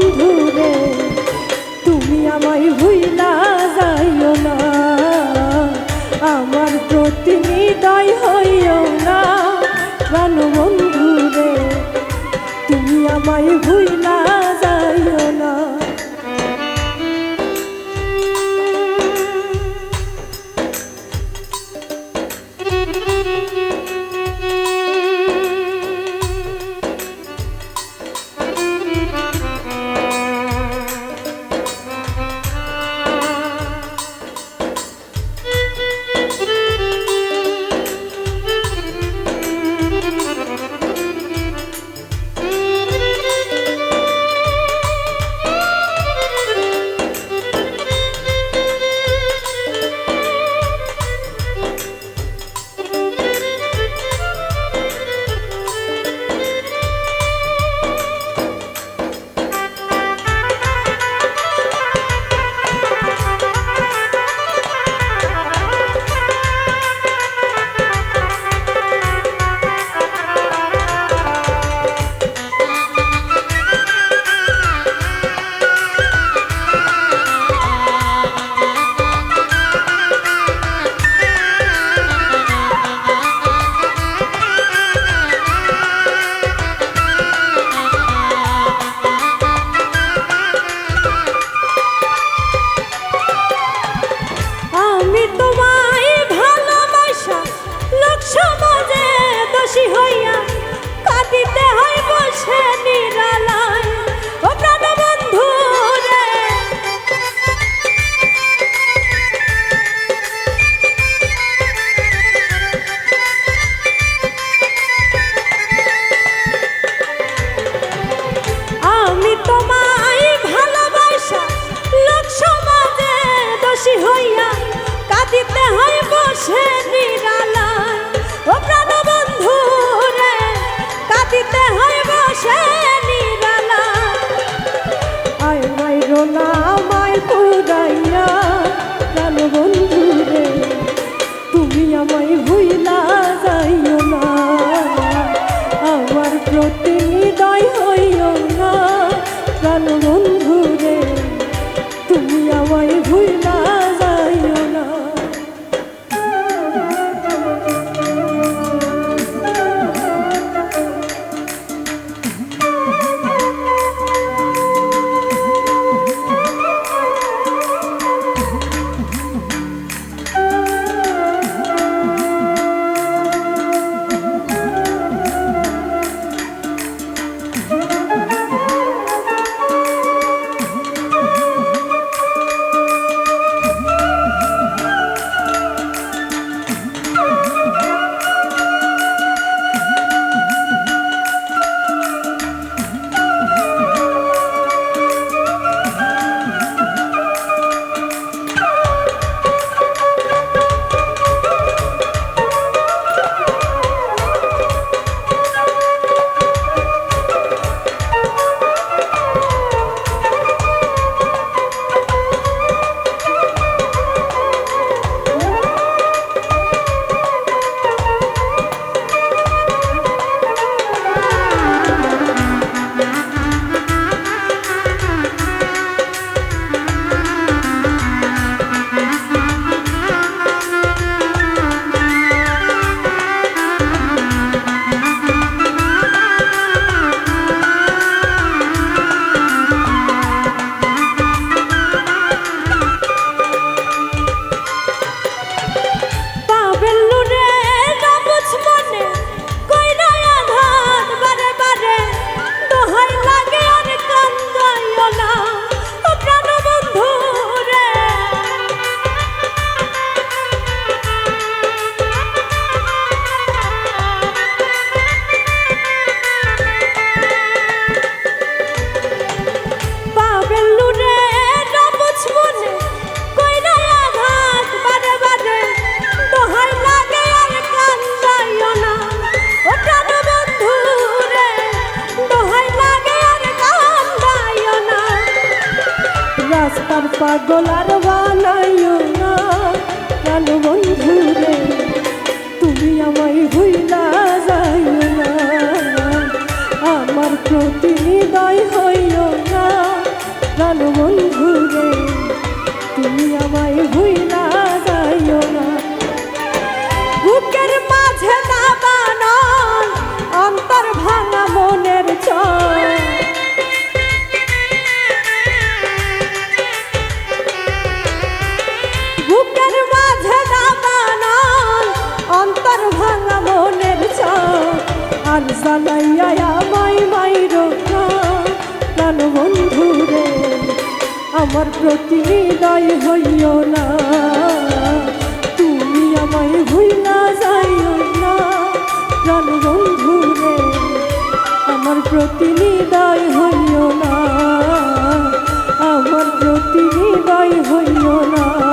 প্রাণ বন্ধু রে তুমি আমায় ভুইলা আমায় ভুইলা যাইও না। আমার প্রতি নিদয় হইও না। লালু বন্ধু রে, তুমি আমায় ভুইলা যাইও না। বুকের মাঝে দাবানল, অন্তর ভাঙা মনের চয় প্রাণ বন্ধু রে, আমার প্রতি হৃদয় হইও না। তুমি আমায় ভুলা যাইও না প্রাণ বন্ধু রে, আমার প্রতি দায় হইও না। আমার প্রতি হৃদয় হইও না।